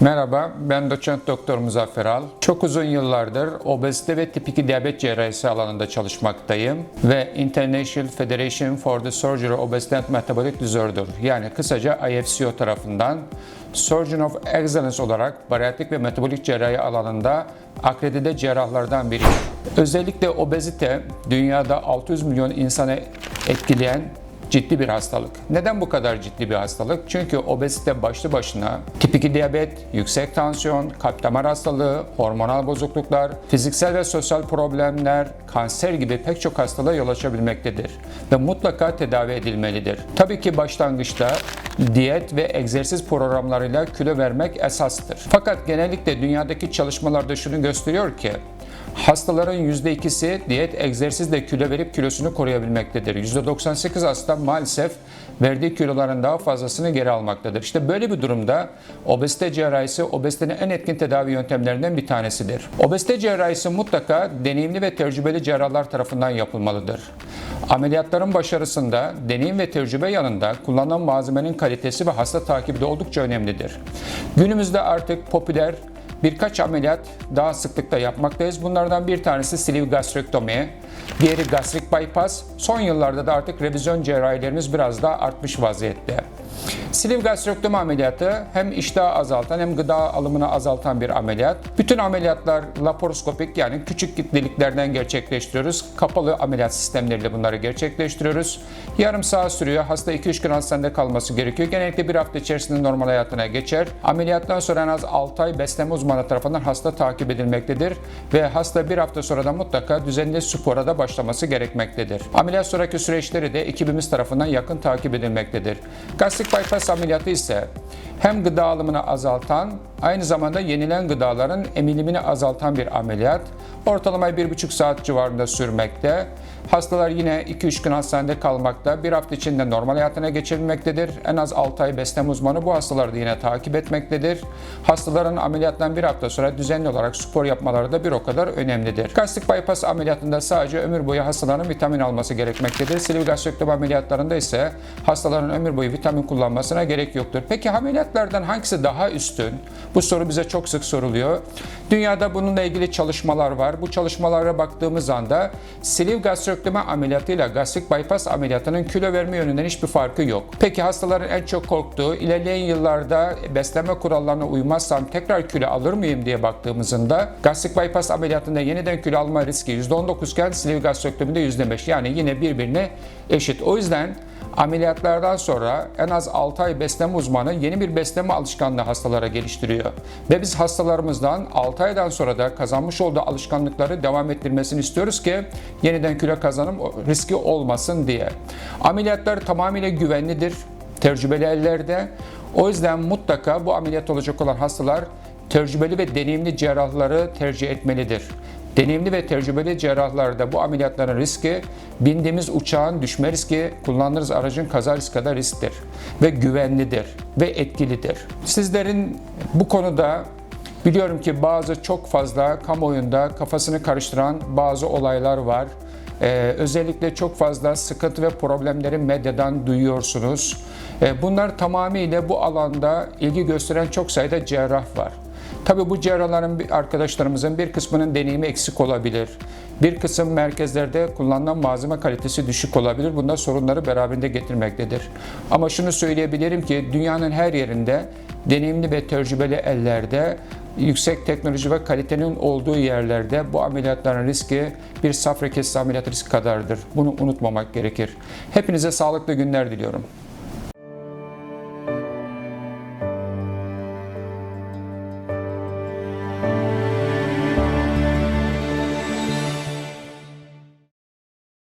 Merhaba, ben doçent doktor Muzaffer Al. Çok uzun yıllardır obezite ve tip 2 diyabet cerrahisi alanında çalışmaktayım ve International Federation for the Surgery of Obesity and Metabolic Disorder yani kısaca IFCO tarafından Surgeon of Excellence olarak bariyatrik ve metabolik cerrahi alanında akredite cerrahlardan biriyim. Özellikle obezite dünyada 600 milyon insanı etkileyen ciddi bir hastalık. Neden bu kadar ciddi bir hastalık? Çünkü obezite başlı başına tip 2 diyabet, yüksek tansiyon, kalp damar hastalığı, hormonal bozukluklar, fiziksel ve sosyal problemler, kanser gibi pek çok hastalığa yol açabilmektedir ve mutlaka tedavi edilmelidir. Tabii ki başlangıçta diyet ve egzersiz programlarıyla kilo vermek esastır. Fakat genellikle dünyadaki çalışmalarda şunu gösteriyor ki Hastaların %2'si diyet egzersizle kilo verip kilosunu koruyabilmektedir. %98 hasta maalesef verdiği kiloların daha fazlasını geri almaktadır. İşte böyle bir durumda obezite cerrahisi obezitenin en etkin tedavi yöntemlerinden bir tanesidir. Obezite cerrahisi mutlaka deneyimli ve tecrübeli cerrahlar tarafından yapılmalıdır. Ameliyatların başarısında deneyim ve tecrübe yanında kullanılan malzemenin kalitesi ve hasta takibi de oldukça önemlidir. Günümüzde artık popüler birkaç ameliyat daha sıklıkla yapmaktayız. Bunlardan bir tanesi sleeve gastrektomi, diğeri gastrik bypass. Son yıllarda da artık revizyon cerrahilerimiz biraz daha artmış vaziyette. Sleeve gastrektomi ameliyatı hem iştahı azaltan hem gıda alımını azaltan bir ameliyat. Bütün ameliyatlar laparoskopik yani küçük deliklerden gerçekleştiriyoruz. Kapalı ameliyat sistemleriyle bunları gerçekleştiriyoruz. Yarım saat sürüyor. Hasta 2-3 gün hastanede kalması gerekiyor. Genellikle bir hafta içerisinde normal hayatına geçer. Ameliyattan sonra en az 6 ay besleme uzmanı tarafından hasta takip edilmektedir. Ve hasta bir hafta sonra da mutlaka düzenli spora da başlaması gerekmektedir. Ameliyat sonraki süreçleri de ekibimiz tarafından yakın takip edilmektedir. Gastrik bypass ameliyatı ise hem gıda alımını azaltan, aynı zamanda yenilen gıdaların emilimini azaltan bir ameliyat. Ortalama 1,5 saat civarında sürmekte. Hastalar yine 2-3 gün hastanede kalmakta. Bir hafta içinde normal hayatına geçebilmektedir. En az 6 ay besleme uzmanı bu hastaları da yine takip etmektedir. Hastaların ameliyattan bir hafta sonra düzenli olarak spor yapmaları da bir o kadar önemlidir. Gastrik bypass ameliyatında sadece ömür boyu hastaların vitamin alması gerekmektedir. Gastrektomi ameliyatlarında ise hastaların ömür boyu vitamin kullanmasına gerek yoktur. Peki ameliyatlardan hangisi daha üstün? Bu soru bize çok sık soruluyor. Dünyada bununla ilgili çalışmalar var. Bu çalışmalara baktığımız anda sleeve gastrektomi ameliyatıyla gastrik bypass ameliyatının kilo verme yönünden hiçbir farkı yok. Peki hastaların en çok korktuğu ilerleyen yıllarda beslenme kurallarına uymazsam tekrar kilo alır mıyım diye baktığımızda gastrik bypass ameliyatında yeniden kilo alma riski %19 iken sleeve gastrektomide %5 yani yine birbirine eşit. O yüzden Ameliyatlardan sonra en az 6 ay besleme uzmanı yeni bir besleme alışkanlığı hastalara geliştiriyor. Ve biz hastalarımızdan 6 aydan sonra da kazanmış olduğu alışkanlıkları devam ettirmesini istiyoruz ki yeniden kilo kazanım riski olmasın diye. Ameliyatlar tamamıyla güvenlidir, tecrübeli ellerde. O yüzden mutlaka bu ameliyat olacak olan hastalar tecrübeli ve deneyimli cerrahları tercih etmelidir. Deneyimli ve tecrübeli cerrahlarda bu ameliyatların riski bindiğimiz uçağın düşme riski, kullandığınız aracın kaza riski kadar risktir ve güvenlidir ve etkilidir. Sizlerin bu konuda biliyorum ki bazı çok fazla kamuoyunda kafasını karıştıran bazı olaylar var. Ee, özellikle çok fazla sıkıntı ve problemleri medyadan duyuyorsunuz. Ee, bunlar tamamıyla bu alanda ilgi gösteren çok sayıda cerrah var. Tabii bu cerrahların arkadaşlarımızın bir kısmının deneyimi eksik olabilir. Bir kısım merkezlerde kullanılan malzeme kalitesi düşük olabilir. Bunlar sorunları beraberinde getirmektedir. Ama şunu söyleyebilirim ki dünyanın her yerinde deneyimli ve tecrübeli ellerde yüksek teknoloji ve kalitenin olduğu yerlerde bu ameliyatların riski bir safra kesisi ameliyatı riski kadardır. Bunu unutmamak gerekir. Hepinize sağlıklı günler diliyorum.